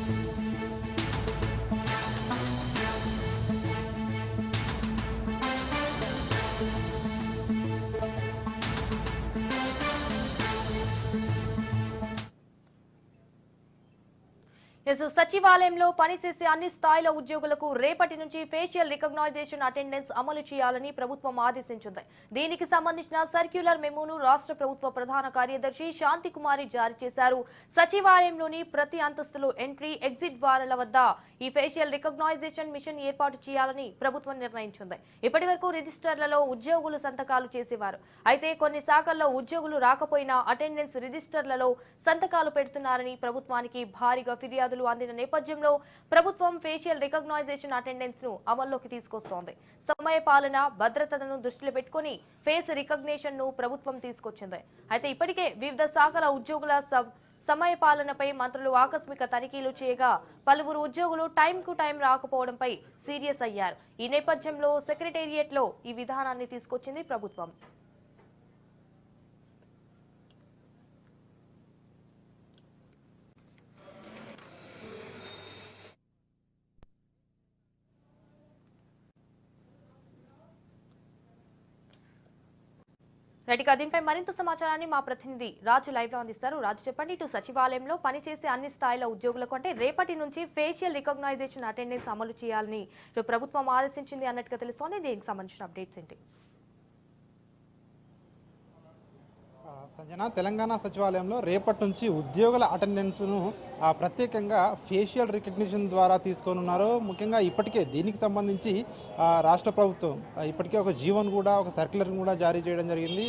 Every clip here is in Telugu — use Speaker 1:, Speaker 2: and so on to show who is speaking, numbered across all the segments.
Speaker 1: Música ఎస్ సచివాలయంలో పనిచేసే అన్ని స్థాయిల ఉద్యోగులకు రేపటి నుంచి ఫేషియల్ రికగ్నైజేషన్ అటెండెన్స్ అమలు చేయాలని ప్రభుత్వం ఆదేశించింది. దీనికి సంబంధించిన సర్క్యులర్ మెమోను రాష్ట్ర ప్రభుత్వ ప్రధాన కార్యదర్శి శాంతి కుమారి జారీ చేశారు. సచివాలయంలోని ప్రతి అంతస్తులో ఎంట్రీ ఎగ్జిట్ ద్వారాల వద్ద ఈ ఫేషియల్ రికగ్నైజేషన్ మిషన్ ఏర్పాటు చేయాలని ప్రభుత్వం నిర్ణయించింది. ఇప్పటి వరకు రిజిస్టర్లలో ఉద్యోగులు సంతకాలు చేసేవారు. అయితే కొన్ని శాఖల్లో ఉద్యోగులు రాకపోయినా అటెండెన్స్ రిజిస్టర్లలో సంతకాలు పెడుతున్నారని ప్రభుత్వానికి భారీగా ఫిర్యాదులు అందిన నేపథ్యంలో ప్రభుత్వం ఫేషియల్ రికగ్నైజేషన్ అటెండెన్స్ను అమల్లోకి తీసుకొస్తోంది. సమయ పాలన భద్రతను దృష్టిలో పెట్టుకుని ఫేస్ రికగ్నిషన్ను ప్రభుత్వం తీసుకొచ్చింది. అయితే ఇప్పటికే వివిధ శాఖల ఉద్యోగుల సబ్ సమయ పాలనపై మంత్రులు ఆకస్మిక తనిఖీలు చేయగా పలువురు ఉద్యోగులు టైం కు టైం రాకపోవడంపై సీరియస్ అయ్యారు. ఈ నేపథ్యంలో సెక్రటేరియట్లో ఈ విధానాన్ని తీసుకొచ్చింది ప్రభుత్వం. రైట్ దీనిపై మరింత సమాచారాన్ని మా ప్రతినిధి రాజు లైవ్లో అందిస్తారు. రాజు చెప్పండి ఇటు సచివాలయంలో పనిచేసే అన్ని స్థాయిల ఉద్యోగులకు అంటే రేపటి నుంచి ఫేషియల్ రికగ్నైజేషన్ అటెండెన్స్ అమలు చేయాలని ప్రభుత్వం ఆదేశించింది అన్నట్టుగా తెలుస్తోంది. దీనికి సంబంధించిన అప్డేట్స్ ఏంటి?
Speaker 2: సంజన తెలంగాణ సచివాలయంలో రేపటి నుంచి ఉద్యోగుల అటెండెన్స్ను ప్రత్యేకంగా ఫేషియల్ రికగ్నిషన్ ద్వారా తీసుకోనున్నారు. ముఖ్యంగా ఇప్పటికే దీనికి సంబంధించి రాష్ట్ర ప్రభుత్వం ఇప్పటికే ఒక జీవన్ కూడా ఒక సర్క్యులర్ కూడా జారీ చేయడం జరిగింది.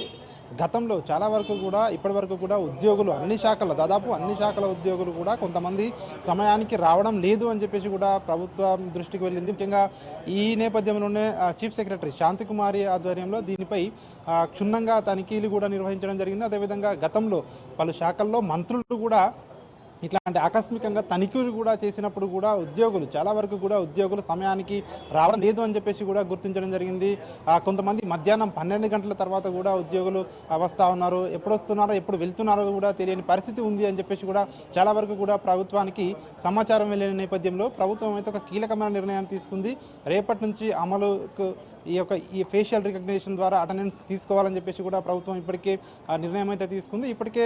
Speaker 2: గతంలో చాలా వరకు కూడా ఇప్పటి వరకు కూడా ఉద్యోగులు అన్ని శాఖల దాదాపు అన్ని శాఖల ఉద్యోగులు కూడా కొంతమంది సమయానికి రావడం లేదు అని చెప్పేసి కూడా ప్రభుత్వం దృష్టికి వెళ్ళింది. ముఖ్యంగా ఈ నేపథ్యంలోనే చీఫ్ సెక్రటరీ శాంతికుమారి ఆధ్వర్యంలో దీనిపై క్షుణ్ణంగా తనిఖీలు కూడా నిర్వహించడం జరిగింది. అదేవిధంగా గతంలో పలు శాఖల్లో మంత్రులు కూడా ఇట్లాంటి ఆకస్మికంగా తనిఖీలు కూడా చేసినప్పుడు కూడా ఉద్యోగులు చాలా వరకు కూడా ఉద్యోగులు సమయానికి రావడం లేదు అని చెప్పేసి కూడా గుర్తించడం జరిగింది. కొంతమంది మధ్యాహ్నం పన్నెండు గంటల తర్వాత కూడా ఉద్యోగులు వస్తూ ఉన్నారు. ఎప్పుడు వస్తున్నారో ఎప్పుడు వెళ్తున్నారో కూడా తెలియని పరిస్థితి ఉంది అని చెప్పేసి కూడా చాలా వరకు కూడా ప్రభుత్వానికి సమాచారం వెళ్ళిన నేపథ్యంలో ప్రభుత్వం అయితే ఒక కీలకమైన నిర్ణయం తీసుకుంది. రేపటి నుంచి అమలుకు ఈ యొక్క ఈ ఫేషియల్ రికగ్నిషన్ ద్వారా అటెండెన్స్ తీసుకోవాలని చెప్పేసి కూడా ప్రభుత్వం ఇప్పటికే ఆ నిర్ణయం అయితే తీసుకుంది. ఇప్పటికే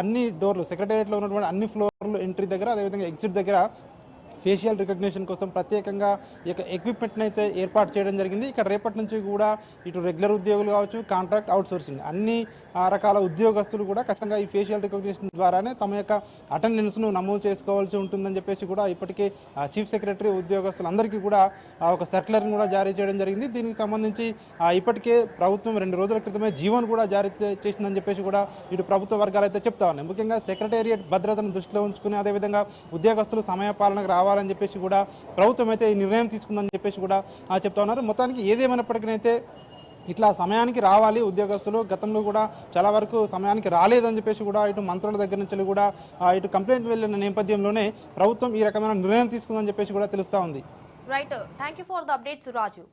Speaker 2: అన్ని డోర్లు సెక్రటేరియట్లో ఉన్నటువంటి అన్ని ఫ్లోర్లు ఎంట్రీ దగ్గర అదేవిధంగా ఎగ్జిట్ దగ్గర ఫేషియల్ రికగ్నిషన్ కోసం ప్రత్యేకంగా ఈ యొక్క ఎక్విప్మెంట్ని అయితే ఏర్పాటు చేయడం జరిగింది. ఇక్కడ రేపటి నుంచి కూడా ఇటు రెగ్యులర్ ఉద్యోగులు కావచ్చు కాంట్రాక్ట్ అవుట్సోర్సింగ్ అన్ని రకాల ఉద్యోగస్తులు కూడా ఖచ్చితంగా ఈ ఫేషియల్ రికగ్నిషన్ ద్వారానే తమ యొక్క అటెండెన్స్ను నమోదు చేసుకోవాల్సి ఉంటుందని చెప్పేసి కూడా ఇప్పటికే చీఫ్ సెక్రటరీ ఉద్యోగస్తులందరికీ కూడా ఒక సర్క్యులర్ని కూడా జారీ చేయడం జరిగింది. దీనికి సంబంధించి ఇప్పటికే ప్రభుత్వం రెండు రోజుల క్రితమే జీవన్ కూడా జారీ చేసిందని చెప్పేసి కూడా ఇటు ప్రభుత్వ వర్గాలు అయితే చెప్తా ఉన్నాయి. ముఖ్యంగా సెక్రటేరియట్ భద్రతను దృష్టిలో ఉంచుకుని అదేవిధంగా ఉద్యోగస్తులు సమయ రావాలి కావాలని చెప్పేసి కూడా ప్రభుత్వం అయితే ఈ నిర్ణయం తీసుకుందని చెప్పేసి కూడా చెప్తా ఉన్నారు. మొత్తానికి ఏదేమైనప్పటికీ ఇట్లా సమయానికి రావాలి ఉద్యోగస్తులు గతంలో కూడా చాలా వరకు సమయానికి రాలేదని చెప్పేసి కూడా ఇటు మంత్రుల దగ్గర నుంచి కూడా ఇటు కంప్లైంట్ వెళ్ళిన నేపథ్యంలోనే ప్రభుత్వం ఈ రకమైన నిర్ణయం తీసుకుందని చెప్పేసి కూడా తెలుస్తూ ఉంది.
Speaker 1: Right thank you for the updates Raju